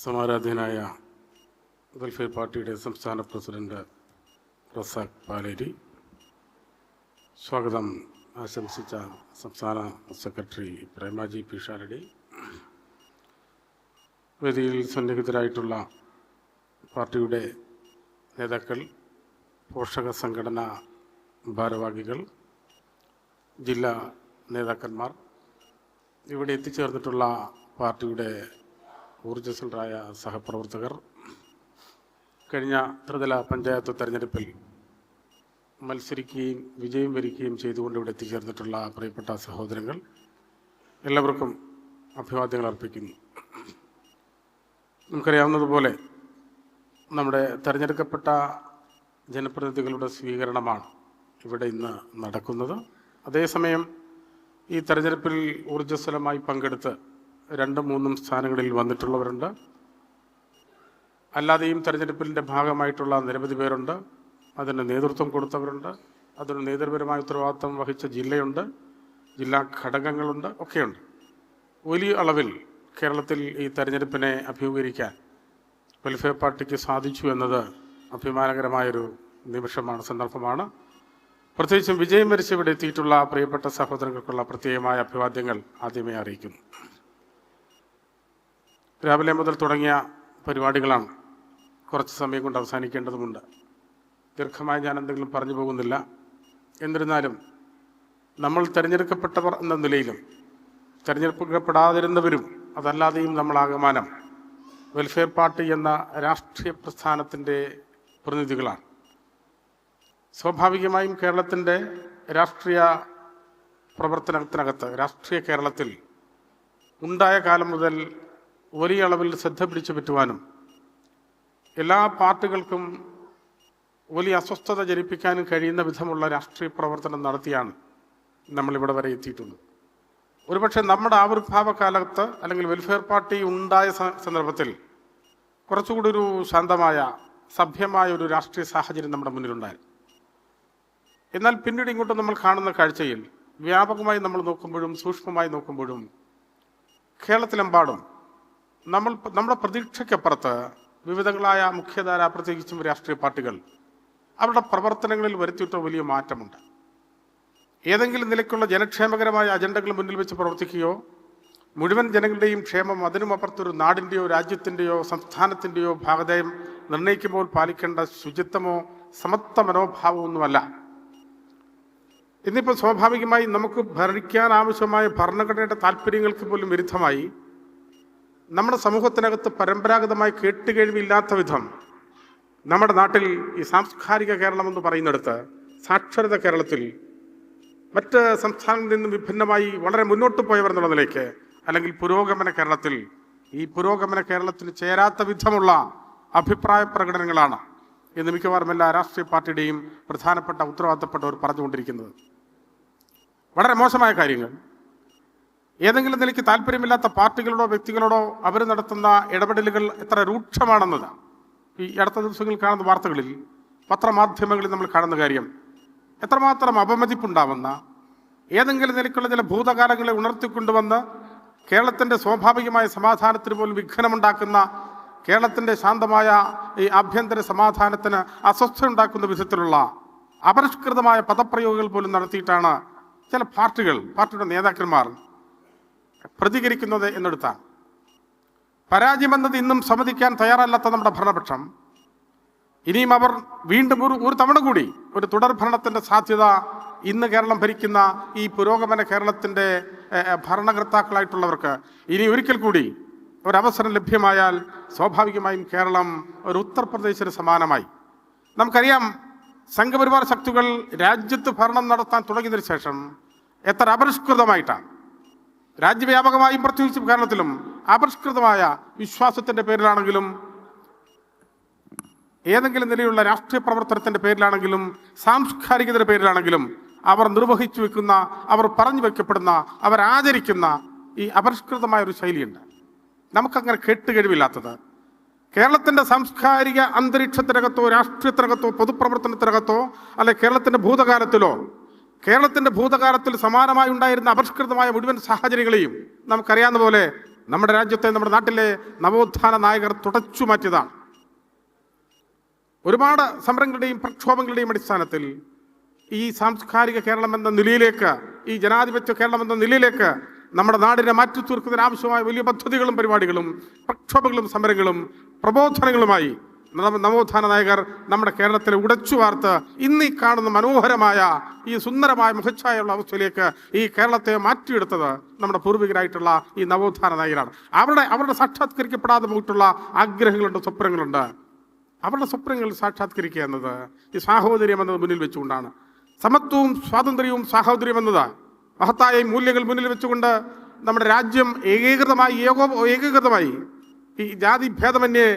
സമാരാധ്യനായ welfare പാർട്ടിയുടെ സംസ്ഥാന president Razak Paleri. സ്വാഗതം. ആശംസിച്ച സംസ്ഥാന സെക്രട്ടറി പ്രേമാജി പിഷാരടി വേദിയിൽ സന്നിഹിതരായിട്ടുള്ള പാർട്ടിയുടെ നേതാക്കൾ പോഷക സംഘടനാ ഭാരവാഹികൾ ജില്ലാ നേതാക്കന്മാർ. ഇവിടെ എത്തിച്ചേർന്നിട്ടുള്ള പാർട്ടിയുടെ ഊർജസ്വലരായ സഹപ്രവർത്തകർ കഴിഞ്ഞ ത്രിതല പഞ്ചായത്ത് തെരഞ്ഞെടുപ്പിൽ മത്സരിക്കുകയും വിജയം വരിക്കുകയും ചെയ്തുകൊണ്ട് ഇവിടെ എത്തിച്ചേർന്നിട്ടുള്ള പ്രിയപ്പെട്ട സഹോദരങ്ങൾ എല്ലാവർക്കും അഭിവാദ്യങ്ങൾ അർപ്പിക്കുന്നു. നമുക്കറിയാവുന്നതുപോലെ നമ്മുടെ തെരഞ്ഞെടുക്കപ്പെട്ട ജനപ്രതിനിധികളുടെ സ്വീകരണമാണ് ഇവിടെ ഇന്ന് നടക്കുന്നത്. അതേസമയം ഈ തെരഞ്ഞെടുപ്പിൽ ഊർജസ്വലമായി പങ്കെടുത്ത് രണ്ടും മൂന്നും സ്ഥാനങ്ങളിൽ വന്നിട്ടുള്ളവരുണ്ട്. അല്ലാതെയും തെരഞ്ഞെടുപ്പിന്റെ ഭാഗമായിട്ടുള്ള നിരവധി പേരുണ്ട്. അതിന് നേതൃത്വം കൊടുത്തവരുണ്ട്. അതിന് നേതൃപരമായ ഉത്തരവാദിത്വം വഹിച്ച ജില്ലയുണ്ട്. ജില്ലാ ഘടകങ്ങളുണ്ട്. ഒക്കെയുണ്ട്. വലിയ അളവിൽ കേരളത്തിൽ ഈ തെരഞ്ഞെടുപ്പിനെ അഭിമുഖീകരിക്കാൻ വെൽഫെയർ പാർട്ടിക്ക് സാധിച്ചു എന്നത് അഭിമാനകരമായൊരു നിമിഷമാണ് സന്ദർഭമാണ്. പ്രത്യേകിച്ചും വിജയം വരിച്ച് ഇവിടെ എത്തിയിട്ടുള്ള പ്രിയപ്പെട്ട സഹോദരങ്ങൾക്കുള്ള പ്രത്യേകമായ അഭിവാദ്യങ്ങൾ ആദ്യമേ അറിയിക്കുന്നു. രാവിലെ മുതൽ തുടങ്ങിയ പരിപാടികളാണ് കുറച്ച് സമയം കൊണ്ട് അവസാനിക്കേണ്ടതുമുണ്ട്. ദീർഘമായി ഞാൻ എന്തെങ്കിലും പറഞ്ഞു പോകുന്നില്ല. എന്നിരുന്നാലും നമ്മൾ തിരഞ്ഞെടുക്കപ്പെട്ടവർ എന്ന നിലയിലും തിരഞ്ഞെടുക്കപ്പെടാതിരുന്നവരും അതല്ലാതെയും നമ്മളാകമാനം വെൽഫെയർ പാർട്ടി എന്ന രാഷ്ട്രീയ പ്രസ്ഥാനത്തിന്റെ പ്രതിനിധികളാണ്. സ്വാഭാവികമായും കേരളത്തിന്റെ രാഷ്ട്രീയ പ്രവർത്തനത്തിനകത്ത് രാഷ്ട്രീയ കേരളത്തിൽ ഉണ്ടായ കാലം മുതൽ വലിയ അളവിൽ ശ്രദ്ധ പിടിച്ചു പറ്റുവാനും എല്ലാ പാർട്ടികൾക്കും വലിയ അസ്വസ്ഥത ജനിപ്പിക്കാനും കഴിയുന്ന വിധമുള്ള രാഷ്ട്രീയ പ്രവർത്തനം നടത്തിയാണ് നമ്മളിവിടെ വരെ എത്തിയിട്ടുള്ളത്. ഒരുപക്ഷെ നമ്മുടെ ആവിർഭാവ കാലത്ത് അല്ലെങ്കിൽ വെൽഫെയർ പാർട്ടി ഉണ്ടായ സന്ദർഭത്തിൽ കുറച്ചുകൂടി ഒരു ശാന്തമായ സഭ്യമായ ഒരു രാഷ്ട്രീയ സാഹചര്യം നമ്മുടെ മുന്നിലുണ്ടായിരുന്നു എന്നാൽ പിന്നീട് ഇങ്ങോട്ട് നമ്മൾ കാണുന്ന കാഴ്ചയിൽ വ്യാപകമായി നമ്മൾ നോക്കുമ്പോഴും സൂക്ഷ്മമായി നോക്കുമ്പോഴും കേരളത്തിലെമ്പാടും നമ്മൾ നമ്മുടെ പ്രതീക്ഷയ്ക്കപ്പുറത്ത് വിവിധങ്ങളായ മുഖ്യധാര പ്രത്യേകിച്ചും രാഷ്ട്രീയ പാർട്ടികൾ അവരുടെ പ്രവർത്തനങ്ങളിൽ വരുത്തിയിട്ട വലിയ മാറ്റമുണ്ട്. ഏതെങ്കിലും നിലയ്ക്കുള്ള ജനക്ഷേമകരമായ അജണ്ടകൾ മുന്നിൽ വെച്ച് പ്രവർത്തിക്കുകയോ മുഴുവൻ ജനങ്ങളുടെയും ക്ഷേമം അതിനുമപ്പുറത്തൊരു നാടിന്റെയോ രാജ്യത്തിന്റെയോ സംസ്ഥാനത്തിന്റെയോ ഭാഗതയം നിർണയിക്കുമ്പോൾ പാലിക്കേണ്ട ശുചിത്വമോ സമത്വ മനോഭാവമൊന്നുമല്ല ഇന്നിപ്പോൾ സ്വാഭാവികമായി നമുക്ക് ഭരിക്കാൻ ആവശ്യമായ ഭരണഘടനയുടെ താല്പര്യങ്ങൾക്ക് പോലും വിരുദ്ധമായി നമ്മുടെ സമൂഹത്തിനകത്ത് പരമ്പരാഗതമായി കേട്ടുകേഴ്വിയില്ലാത്ത വിധം നമ്മുടെ നാട്ടിൽ ഈ സാംസ്കാരിക കേരളം എന്ന് പറയുന്നിടത്ത് സാക്ഷരത കേരളത്തിൽ മറ്റ് സംസ്ഥാനങ്ങളിൽ നിന്നും വിഭിന്നമായി വളരെ മുന്നോട്ട് പോയവർ എന്നുള്ള നിലയ്ക്ക് അല്ലെങ്കിൽ പുരോഗമന കേരളത്തിൽ ഈ പുരോഗമന കേരളത്തിൽ ചേരാത്ത വിധമുള്ള അഭിപ്രായ പ്രകടനങ്ങളാണ് ഇന്ന് മിക്കവാറും എല്ലാ രാഷ്ട്രീയ പാർട്ടിയുടെയും പ്രധാനപ്പെട്ട ഉത്തരവാദിത്തപ്പെട്ടവർ പറഞ്ഞുകൊണ്ടിരിക്കുന്നത്. വളരെ മോശമായ കാര്യങ്ങൾ. ഏതെങ്കിലും നിലയ്ക്ക് താല്പര്യമില്ലാത്ത പാർട്ടികളോടോ വ്യക്തികളോടോ അവർ നടത്തുന്ന ഇടപെടലുകൾ എത്ര രൂക്ഷമാണെന്നത്. ഈ അടുത്ത ദിവസങ്ങളിൽ കാണുന്ന വാർത്തകളിൽ പത്രമാധ്യമങ്ങളിൽ നമ്മൾ കാണുന്ന കാര്യം എത്രമാത്രം അപമതിപ്പുണ്ടാവുന്ന ഏതെങ്കിലും നിലയ്ക്കുള്ള ചില ഭൂതകാലങ്ങളെ ഉണർത്തിക്കൊണ്ടുവന്ന് കേരളത്തിന്റെ സ്വാഭാവികമായ സമാധാനത്തിന് പോലും വിഘ്നമുണ്ടാക്കുന്ന കേരളത്തിന്റെ ശാന്തമായ ഈ ആഭ്യന്തര സമാധാനത്തിന് അസ്വസ്ഥ ഉണ്ടാക്കുന്ന വിധത്തിലുള്ള അപരിഷ്കൃതമായ പദപ്രയോഗങ്ങൾ പോലും നടത്തിയിട്ടാണ് ചില പാർട്ടികൾ പാർട്ടിയുടെ നേതാക്കന്മാർ പ്രതികരിക്കുന്നത് എന്നെടുത്താണ്. പരാജയമെന്നത് ഇന്നും സമ്മതിക്കാൻ തയ്യാറല്ലാത്ത നമ്മുടെ ഭരണപക്ഷം. ഇനിയും അവർ വീണ്ടും ഒരു ഒരു തവണ കൂടി ഒരു തുടർ ഭരണത്തിന്റെ സാധ്യത ഇന്ന് കേരളം ഭരിക്കുന്ന ഈ പുരോഗമന ഏ, ഭരണകർത്താക്കളായിട്ടുള്ളവർക്ക് ഇനി ഒരിക്കൽ കൂടി ഒരവസരം ലഭ്യമായാൽ സ്വാഭാവികമായും കേരളം ഒരു ഉത്തർപ്രദേശിന് സമാനമായി. നമുക്കറിയാം സംഘപരിവാർ ശക്തികൾ രാജ്യത്ത് ഭരണം നടത്താൻ തുടങ്ങിയതിനു ശേഷം എത്ര അപരിഷ്കൃതമായിട്ടാണ്. രാജ്യവ്യാപകമായും പ്രത്യേകിച്ചും കേരളത്തിലും അപരിഷ്കൃതമായ വിശ്വാസത്തിന്റെ പേരിലാണെങ്കിലും ഏതെങ്കിലും നിലയിലുള്ള രാഷ്ട്രീയ പ്രവർത്തനത്തിന്റെ പേരിലാണെങ്കിലും സാംസ്കാരികതയുടെ പേരിലാണെങ്കിലും അവർ നിർവഹിച്ചു വെക്കുന്ന അവർ പറഞ്ഞു വെക്കപ്പെടുന്ന അവർ ആചരിക്കുന്ന ഈ അപരിഷ്കൃതമായ ഒരു ശൈലിയുണ്ട്. നമുക്കങ്ങനെ കേട്ടുകഴിവില്ലാത്തത് കേരളത്തിന്റെ സാംസ്കാരിക അന്തരീക്ഷത്തിനകത്തോ രാഷ്ട്രീയത്തിനകത്തോ പൊതുപ്രവർത്തനത്തിനകത്തോ അല്ലെ കേരളത്തിന്റെ ഭൂതകാലത്തിലോ കേരളത്തിന്റെ ഭൂതകാലത്തിൽ സമാനമായി ഉണ്ടായിരുന്ന അപരിഷ്കൃതമായ മുഴുവൻ സാഹചര്യങ്ങളെയും നമുക്കറിയാവുന്ന പോലെ നമ്മുടെ രാജ്യത്തെ നമ്മുടെ നാട്ടിലെ നവോത്ഥാന നായകർ തുടച്ചു മാറ്റിയതാണ്. ഒരുപാട് സമരങ്ങളുടെയും പ്രക്ഷോഭങ്ങളുടെയും അടിസ്ഥാനത്തിൽ ഈ സാംസ്കാരിക കേരളം എന്ന നിലയിലേക്ക് ഈ ജനാധിപത്യ കേരളം എന്ന നിലയിലേക്ക് നമ്മുടെ നാടിനെ മാറ്റി തീർക്കുന്നതിന് ആവശ്യമായ വലിയ പദ്ധതികളും പരിപാടികളും പ്രക്ഷോഭങ്ങളും സമരങ്ങളും പ്രബോധനങ്ങളുമായി നവോത്ഥാന നായകർ നമ്മുടെ കേരളത്തിലെ ഉടച്ചു വാർത്ത് ഇന്ന് ഈ കാണുന്ന മനോഹരമായ ഈ സുന്ദരമായ മുഖച്ഛായുള്ള അവസ്ഥയിലേക്ക് ഈ കേരളത്തെ മാറ്റിയെടുത്തത് നമ്മുടെ പൂർവികരായിട്ടുള്ള ഈ നവോത്ഥാന നായകരാണ്. അവരുടെ അവരുടെ സാക്ഷാത്കരിക്കപ്പെടാതെ പോയിട്ടുള്ള ആഗ്രഹങ്ങളുണ്ട് സ്വപ്നങ്ങളുണ്ട്. അവരുടെ സ്വപ്നങ്ങൾ സാക്ഷാത്കരിക്കുക എന്നത് ഈ സാഹോദര്യം എന്നത് മുന്നിൽ വെച്ചുകൊണ്ടാണ്. സമത്വവും സ്വാതന്ത്ര്യവും സാഹോദര്യം എന്നത് മഹത്തായ മൂല്യങ്ങൾ മുന്നിൽ വെച്ചുകൊണ്ട് നമ്മുടെ രാജ്യം ഏകീകൃതമായി ഏകോ ഏകീകൃതമായി ഈ ജാതി ഭേദമന്യേ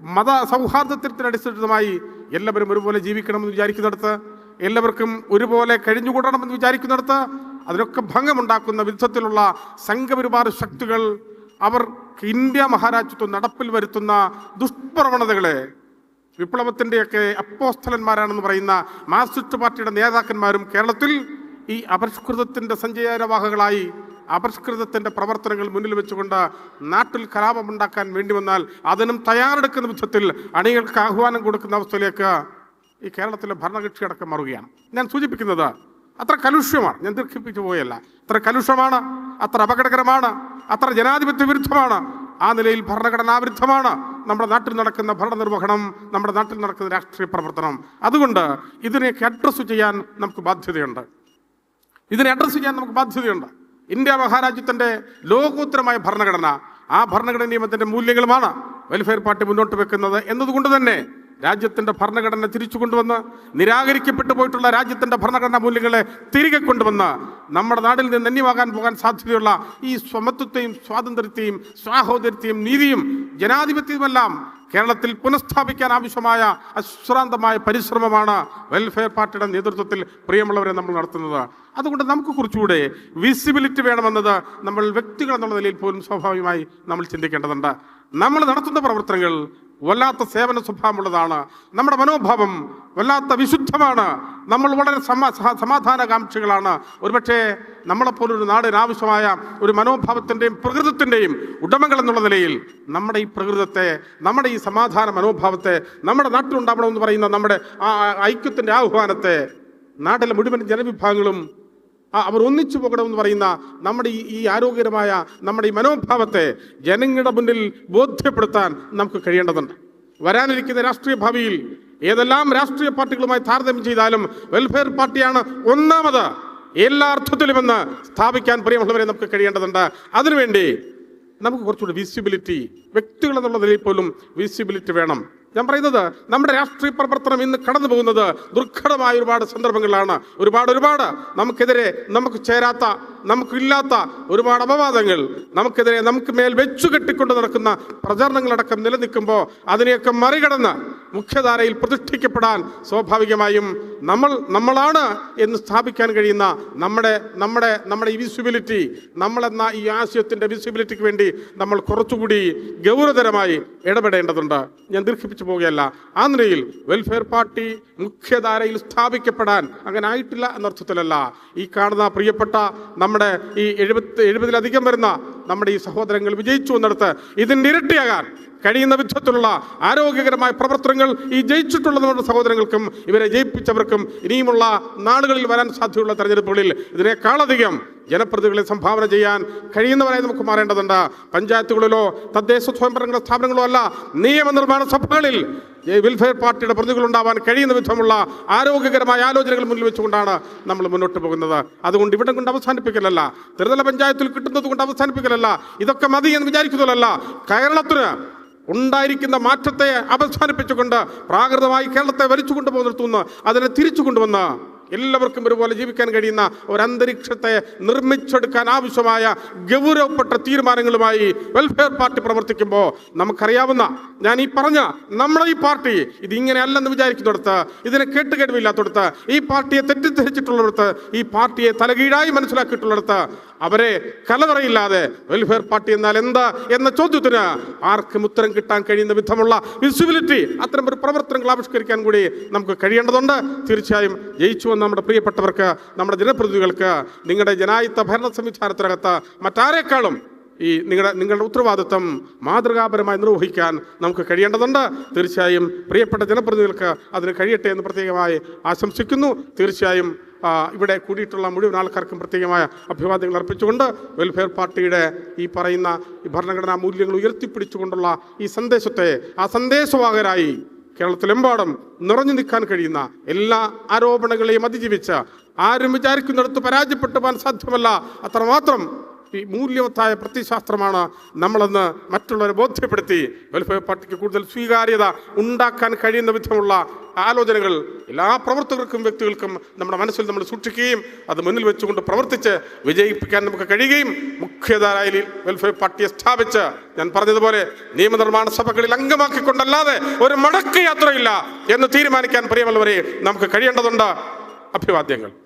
മത സൗഹാർദ്ദത്തിനടിസ്ഥാനമായി എല്ലാവരും ഒരുപോലെ ജീവിക്കണമെന്ന് വിചാരിക്കുന്നിടത്ത് എല്ലാവർക്കും ഒരുപോലെ കഴിഞ്ഞുകൂടണമെന്ന് വിചാരിക്കുന്നിടത്ത് അതിനൊക്കെ ഭംഗമുണ്ടാക്കുന്ന വിധത്തിലുള്ള സംഘപരിവാർ ശക്തികൾ അവർ ഇന്ത്യ മഹാരാജ്യത്വം നടപ്പിൽ വരുത്തുന്ന ദുഷ്പ്രവണതകളെ വിപ്ലവത്തിന്റെയൊക്കെ അപ്പോസ്ഥലന്മാരാണെന്ന് പറയുന്ന മാർക്സിസ്റ്റ് പാർട്ടിയുടെ നേതാക്കന്മാരും കേരളത്തിൽ ഈ അപരിഷ്കൃതത്തിന്റെ സഞ്ചാരവാഹകളായി അപരിഷ്കൃതത്തിന്റെ പ്രവർത്തനങ്ങൾ മുന്നിൽ വെച്ചുകൊണ്ട് നാട്ടിൽ കലാപമുണ്ടാക്കാൻ വേണ്ടി വന്നാൽ അതിനും തയ്യാറെടുക്കുന്ന വിധത്തിൽ അണികൾക്ക് ആഹ്വാനം കൊടുക്കുന്ന അവസ്ഥയിലേക്ക് ഈ കേരളത്തിലെ ഭരണകക്ഷി അടക്കം മാറുകയാണ്. ഞാൻ സൂചിപ്പിക്കുന്നത് അത്ര കലുഷ്യമാണ്. ഞാൻ ദീർഘിപ്പിച്ചു പോയല്ല. അത്ര കലുഷമാണ്. അത്ര അപകടകരമാണ്. അത്ര ജനാധിപത്യ വിരുദ്ധമാണ്. ആ നിലയിൽ ഭരണഘടനാ വിരുദ്ധമാണ്. നമ്മുടെ നാട്ടിൽ നടക്കുന്ന ഭരണനിർവഹണം നമ്മുടെ നാട്ടിൽ നടക്കുന്ന രാഷ്ട്രീയ പ്രവർത്തനം. അതുകൊണ്ട് ഇതിനെയൊക്കെ അഡ്രസ്സ് ചെയ്യാൻ നമുക്ക് ബാധ്യതയുണ്ട്. ഇതിനെ അഡ്രസ്സ് ചെയ്യാൻ നമുക്ക് ബാധ്യതയുണ്ട്. ഇന്ത്യ മഹാരാജ്യത്തിന്റെ ലോകോത്തരമായ ഭരണഘടന. ആ ഭരണഘടന നിയമത്തിന്റെ മൂല്യങ്ങളുമാണ് വെൽഫെയർ പാർട്ടി മുന്നോട്ട് വെക്കുന്നത് എന്നതുകൊണ്ട് തന്നെ രാജ്യത്തിന്റെ ഭരണഘടന തിരിച്ചു കൊണ്ടുവന്ന് നിരാകരിക്കപ്പെട്ടു പോയിട്ടുള്ള രാജ്യത്തിന്റെ ഭരണഘടനാ മൂല്യങ്ങളെ തിരികെ കൊണ്ടുവന്ന് നമ്മുടെ നാടിൽ നിന്ന് നന്യമാകാൻ പോകാൻ സാധ്യതയുള്ള ഈ സമത്വത്തെയും സ്വാതന്ത്ര്യത്തെയും സാഹോദര്യത്തെയും നീതിയും ജനാധിപത്യവുമെല്ലാം കേരളത്തിൽ പുനഃസ്ഥാപിക്കാൻ ആവശ്യമായ അശ്രാന്തമായ പരിശ്രമമാണ് വെൽഫെയർ പാർട്ടിയുടെ നേതൃത്വത്തിൽ പ്രിയമുള്ളവരെ നമ്മൾ നടത്തുന്നത്. അതുകൊണ്ട് നമുക്ക് കുറച്ചുകൂടെ വിസിബിലിറ്റി വേണമെന്നത് നമ്മൾ വ്യക്തികൾ എന്നുള്ള നിലയിൽ പോലും സ്വാഭാവികമായി നമ്മൾ ചിന്തിക്കേണ്ടതുണ്ട്. നമ്മൾ നടത്തുന്ന പ്രവർത്തനങ്ങൾ വല്ലാത്ത സേവന സ്വഭാവമുള്ളതാണ്. നമ്മുടെ മനോഭാവം വല്ലാത്ത വിശുദ്ധമാണ്. നമ്മൾ വളരെ സമാ സമാധാനകാംക്ഷികളാണ്. ഒരുപക്ഷെ നമ്മളെപ്പോലൊരു നാടിന് ആവശ്യമായ ഒരു മനോഭാവത്തിന്റെയും പ്രകൃതത്തിന്റെയും ഉടമകൾ എന്നുള്ള നിലയിൽ നമ്മുടെ ഈ പ്രകൃതത്തെ നമ്മുടെ ഈ സമാധാന മനോഭാവത്തെ നമ്മുടെ നാട്ടിലുണ്ടാവണമെന്ന് പറയുന്ന നമ്മുടെ ആ ഐക്യത്തിന്റെ ആഹ്വാനത്തെ നാട്ടിലെ മുഴുവൻ ജനവിഭാഗങ്ങളും അവർ ഒന്നിച്ചു പോകണമെന്ന് പറയുന്ന നമ്മുടെ ഈ ആരോഗ്യകരമായ നമ്മുടെ ഈ മനോഭാവത്തെ ജനങ്ങളുടെ മുന്നിൽ ബോധ്യപ്പെടുത്താൻ നമുക്ക് കഴിയേണ്ടതുണ്ട്. വരാനിരിക്കുന്ന രാഷ്ട്രീയ ഭാവിയിൽ ഏതെല്ലാം രാഷ്ട്രീയ പാർട്ടികളുമായി താരതമ്യം ചെയ്താലും വെൽഫെയർ പാർട്ടിയാണ് ഒന്നാമത് എല്ലാ അർത്ഥത്തിലുമെന്ന് സ്ഥാപിക്കാൻ പ്രിയമുള്ളവരെ നമുക്ക് കഴിയേണ്ടതുണ്ട്. അതിനുവേണ്ടി നമുക്ക് കുറച്ചുകൂടി വിസിബിലിറ്റി വ്യക്തികൾ എന്നുള്ള നിലയിൽ പോലും വിസിബിലിറ്റി വേണം. ഞാൻ പറയുന്നത് നമ്മുടെ രാഷ്ട്രീയ പ്രവർത്തനം ഇന്ന് കടന്നു പോകുന്നത് ദുർഘടമായ ഒരുപാട് സന്ദർഭങ്ങളിലാണ്. ഒരുപാട് ഒരുപാട്. നമുക്കെതിരെ നമുക്ക് ചേരാത്ത നമുക്കില്ലാത്ത ഒരുപാട് അപവാദങ്ങൾ. നമുക്കെതിരെ നമുക്ക് മേൽ വെച്ചു കെട്ടിക്കൊണ്ട് നടക്കുന്ന പ്രചരണങ്ങളടക്കം നിലനിൽക്കുമ്പോൾ അതിനെയൊക്കെ മറികടന്ന് മുഖ്യധാരയിൽ പ്രതിഷ്ഠിക്കപ്പെടാൻ സ്വാഭാവികമായും നമ്മൾ നമ്മളാണ് എന്ന് സ്ഥാപിക്കാൻ കഴിയുന്ന നമ്മുടെ നമ്മുടെ നമ്മുടെ ഈ വിസിബിലിറ്റി നമ്മളെന്ന ഈ ആശയത്തിന്റെ വിസിബിലിറ്റിക്ക് വേണ്ടി നമ്മൾ കുറച്ചുകൂടി ഗൗരവതരമായി ഇടപെടേണ്ടതുണ്ട്. ഞാൻ ദീർഘിപ്പിച്ചു പോവുകയല്ല. ആ നിലയിൽ വെൽഫെയർ പാർട്ടി മുഖ്യധാരയിൽ സ്ഥാപിക്കപ്പെടാൻ അങ്ങനെ ആയിട്ടില്ല എന്നർത്ഥത്തിലല്ല. ഈ കാണുന്ന പ്രിയപ്പെട്ട നമ്മുടെ ഈ എഴുപത്തി എഴുപതിലധികം വരുന്ന നമ്മുടെ ഈ സഹോദരങ്ങൾ വിജയിച്ചു എന്നിടത്ത് ഇതിന്റെ ഇരട്ടിയാകാൻ കഴിയുന്ന വിധത്തിലുള്ള ആരോഗ്യകരമായ പ്രവർത്തനങ്ങൾ ഈ ജയിച്ചിട്ടുള്ള നമ്മുടെ സഹോദരങ്ങൾക്കും ഇവരെ ജയിപ്പിച്ചവർക്കും ഇനിയുമുള്ള നാളുകളിൽ വരാൻ സാധ്യതയുള്ള തെരഞ്ഞെടുപ്പുകളിൽ ഇതിനേക്കാളധികം ജനപ്രതിനിധികളെ സംഭാവന ചെയ്യാൻ കഴിയുന്നവരായി നമുക്ക് മാറേണ്ടതുണ്ട്. പഞ്ചായത്തുകളിലോ തദ്ദേശ സ്വയംഭരണ സ്ഥാപനങ്ങളോ അല്ല നിയമനിർമ്മാണ സഭകളിൽ വെൽഫെയർ പാർട്ടിയുടെ പ്രതികൾ ഉണ്ടാവാൻ കഴിയുന്ന വിധമുള്ള ആരോഗ്യകരമായ ആലോചനകൾ മുന്നിൽ വെച്ചുകൊണ്ടാണ് നമ്മൾ മുന്നോട്ട് പോകുന്നത്. അതുകൊണ്ട് ഇവിടെ കൊണ്ട് അവസാനിപ്പിക്കലല്ല ത്രിതല പഞ്ചായത്തിൽ കിട്ടുന്നത് കൊണ്ട് അവസാനിപ്പിക്കലല്ല ഇതൊക്കെ മതി എന്ന് വിചാരിക്കുന്നതല്ല. കേരളത്തിന് ഉണ്ടായിരിക്കുന്ന മാറ്റത്തെ അവസാനിപ്പിച്ചുകൊണ്ട് പ്രാകൃതമായി കേരളത്തെ വലിച്ചു കൊണ്ടുപോകുന്നിടത്തുനിന്ന് അതിനെ തിരിച്ചു കൊണ്ടുവന്ന് എല്ലാവർക്കും ഒരുപോലെ ജീവിക്കാൻ കഴിയുന്ന ഒരു അന്തരീക്ഷത്തെ നിർമ്മിച്ചെടുക്കാൻ ആവശ്യമായ ഗൗരവപ്പെട്ട തീരുമാനങ്ങളുമായി വെൽഫെയർ പാർട്ടി പ്രവർത്തിക്കുമ്പോൾ നമുക്കറിയാവുന്ന ഞാൻ ഈ പറഞ്ഞ നമ്മളെ ഈ പാർട്ടി ഇതിങ്ങനെ ഇങ്ങനെയല്ലെന്ന് വിചാരിക്കുന്നിടത്ത് ഇതിനെ കേട്ടുകേടുമില്ലാത്തടത്ത് ഈ പാർട്ടിയെ തെറ്റിദ്ധരിച്ചിട്ടുള്ളിടത്ത് ഈ പാർട്ടിയെ തലകീഴായി മനസ്സിലാക്കിയിട്ടുള്ളിടത്ത് അവരെ കലവറയില്ലാതെ വെൽഫെയർ പാർട്ടി എന്നാൽ എന്താ എന്ന ചോദ്യത്തിന് ആർക്കും ഉത്തരം കിട്ടാൻ കഴിയുന്ന വിധമുള്ള വിസിബിലിറ്റി അത്തരം ഒരു പ്രവർത്തനങ്ങൾ ആവിഷ്കരിക്കാൻ കൂടി നമുക്ക് കഴിയേണ്ടതുണ്ട്. തീർച്ചയായും ജയിച്ചു വന്ന നമ്മുടെ പ്രിയപ്പെട്ടവർക്ക് നമ്മുടെ ജനപ്രതിനിധികൾക്ക് നിങ്ങളുടെ ജനായുത്ത ഭരണ സംവിധാനത്തിനകത്ത് മറ്റാരേക്കാളും ഈ നിങ്ങളുടെ നിങ്ങളുടെ ഉത്തരവാദിത്വം മാതൃകാപരമായി നിർവഹിക്കാൻ നമുക്ക് കഴിയേണ്ടതുണ്ട്. തീർച്ചയായും പ്രിയപ്പെട്ട ജനപ്രതിനിധികൾക്ക് അതിന് കഴിയട്ടെ എന്ന് പ്രത്യേകമായി ആശംസിക്കുന്നു. തീർച്ചയായും ഇവിടെ കൂടിയിട്ടുള്ള മുഴുവൻ ആൾക്കാർക്കും പ്രത്യേകമായ അഭിവാദ്യങ്ങൾ അർപ്പിച്ചുകൊണ്ട് വെൽഫെയർ പാർട്ടിയുടെ ഈ പറയുന്ന ഈ ഭരണഘടനാ മൂല്യങ്ങൾ ഉയർത്തിപ്പിടിച്ചുകൊണ്ടുള്ള ഈ സന്ദേശത്തെ ആ സന്ദേശവാഹകരായി കേരളത്തിലെമ്പാടും നിറഞ്ഞു നിൽക്കാൻ കഴിയുന്ന എല്ലാ ആരോപണങ്ങളെയും അതിജീവിച്ച് ആരും വിചാരിക്കുന്നിടത്ത് പരാജയപ്പെട്ടു പോകാൻ സാധ്യമല്ല. അത്രമാത്രം ഈ മൂല്യവത്തായ പ്രത്യശാസ്ത്രമാണ് നമ്മളെന്ന് മറ്റുള്ളവരെ ബോധ്യപ്പെടുത്തി. വെൽഫെയർ പാർട്ടിക്ക് കൂടുതൽ സ്വീകാര്യത ഉണ്ടാക്കാൻ കഴിയുന്ന വിധമുള്ള ആലോചനകൾ എല്ലാ പ്രവർത്തകർക്കും വ്യക്തികൾക്കും നമ്മുടെ മനസ്സിൽ നമ്മൾ സൂക്ഷിക്കുകയും അത് മുന്നിൽ വെച്ചുകൊണ്ട് പ്രവർത്തിച്ച് വിജയിപ്പിക്കാൻ നമുക്ക് കഴിയുകയും മുഖ്യധാരയിൽ വെൽഫെയർ പാർട്ടിയെ സ്ഥാപിച്ച് ഞാൻ പറഞ്ഞതുപോലെ നിയമനിർമ്മാണ സഭകളിൽ അംഗമാക്കിക്കൊണ്ടല്ലാതെ ഒരു മടക്ക് യാത്രയില്ല എന്ന് തീരുമാനിക്കാൻ പ്രിയമുള്ളവരെ നമുക്ക് കഴിയേണ്ടതുണ്ട്. അഭിവാദ്യങ്ങൾ.